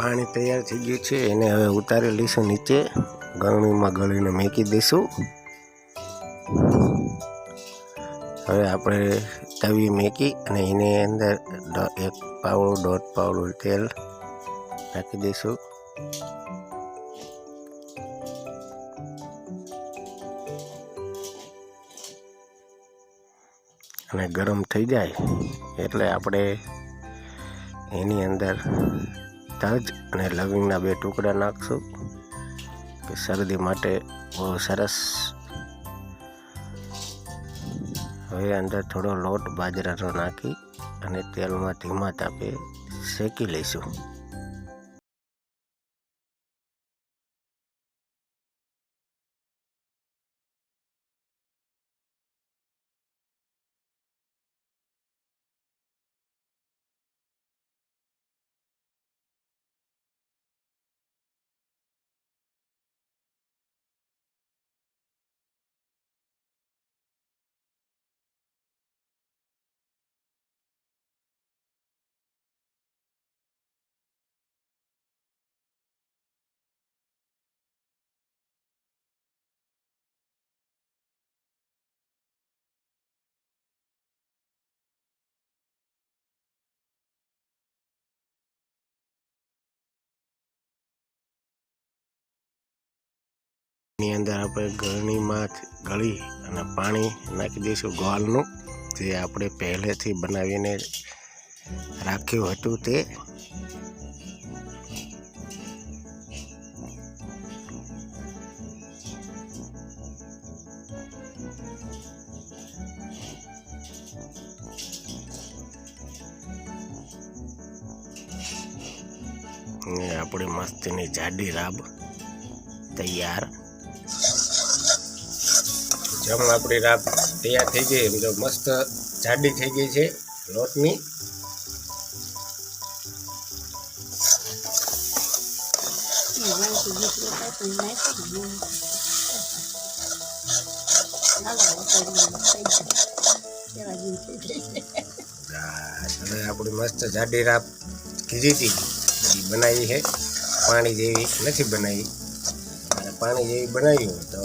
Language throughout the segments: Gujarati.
પાણી તૈયાર થઈ ગયું છે, એને હવે ઉતારી લઈશું નીચે. ગરણીમાં ગળીને મેકી દઈશું. હવે આપણે તવી મેકી અને એની અંદર એક પાવડો, દોઢ પાવડું તેલ નાખી દઈશું. અને ગરમ થઈ જાય એટલે આપણે એની અંદર તજ અને લવિંગના બે ટુકડા નાખશું કે શરદી માટે બહુ સરસ. હવે અંદર થોડો લોટ બાજરાનો નાખી અને તેલમાં ધીમા તાપે શેકી લઈશું. અંદર આપણે ગળણીમાં ગળી અને પાણી નાખી દઈશું ગોળનું, જે આપણે પહેલેથી બનાવીને રાખ્યું હતું તે. આપણે મસ્તીની જાડી રાબ તૈયાર. જેમ આપણી રાબ તૈયાર થઈ ગઈ, એમ જો મસ્ત જાડી થઈ ગઈ છે, લોટની. આ હવે આપણી મસ્ત જાડી રાબ કીધી હતી એ બનાવી છે, પાણી જેવી નથી બનાવી. અને પાણી જેવી બનાવી હોય તો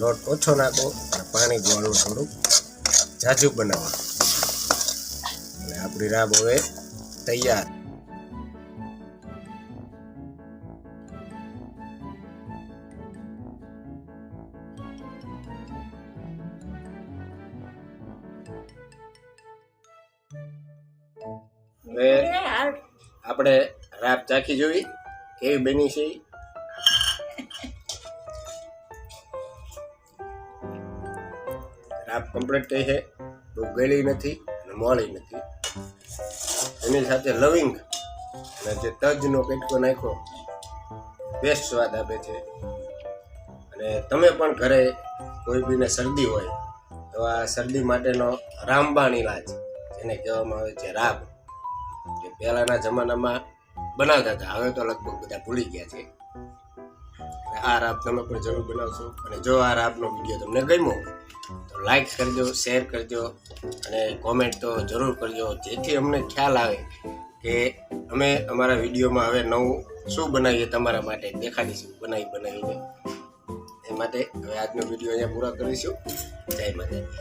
લોટ ઓછો નાખો અને પાણી ગોળનું થોડુંક જાજુ બનાવો. અને આપણી રાબ હવે તૈયાર. હવે આપણે રાબ ચાખી જોઈ. કેવી બની છે રાબ કમ્પ્લીટ થઈ છે, બહુ ગળી નથી અને મોળી નથી. એની સાથે લવિંગ અને જે તજનો કટકો નાખ્યો બેસ્ટ સ્વાદ આપે છે. અને તમે પણ ઘરે કોઈ બીને શરદી હોય, તો આ શરદી માટેનો રામબાણ ઇલાજ જેને કહેવામાં આવે છે રાબ જે પહેલાંના જમાનામાં બનાવતા હતા, હવે તો લગભગ બધા ભૂલી ગયા છે. આ રાબ તમે પણ જરૂર બનાવશો. અને જો આ રાબનો વીડિયો તમને ગમ્યો તો લાઈક કરજો શેર કરજો, અને કોમેન્ટ તો જરૂર કરજો. જેથી અમને ખ્યાલ આવે કે અમે અમારા વિડીયોમાં હવે નવું શું બનાવીએ તમારા માટે દેખાડીશું બનાવી બનાવીને. એ માટે હવે આજનો વીડિયો અહીંયા પૂરા કરીશું. જય માતાજી.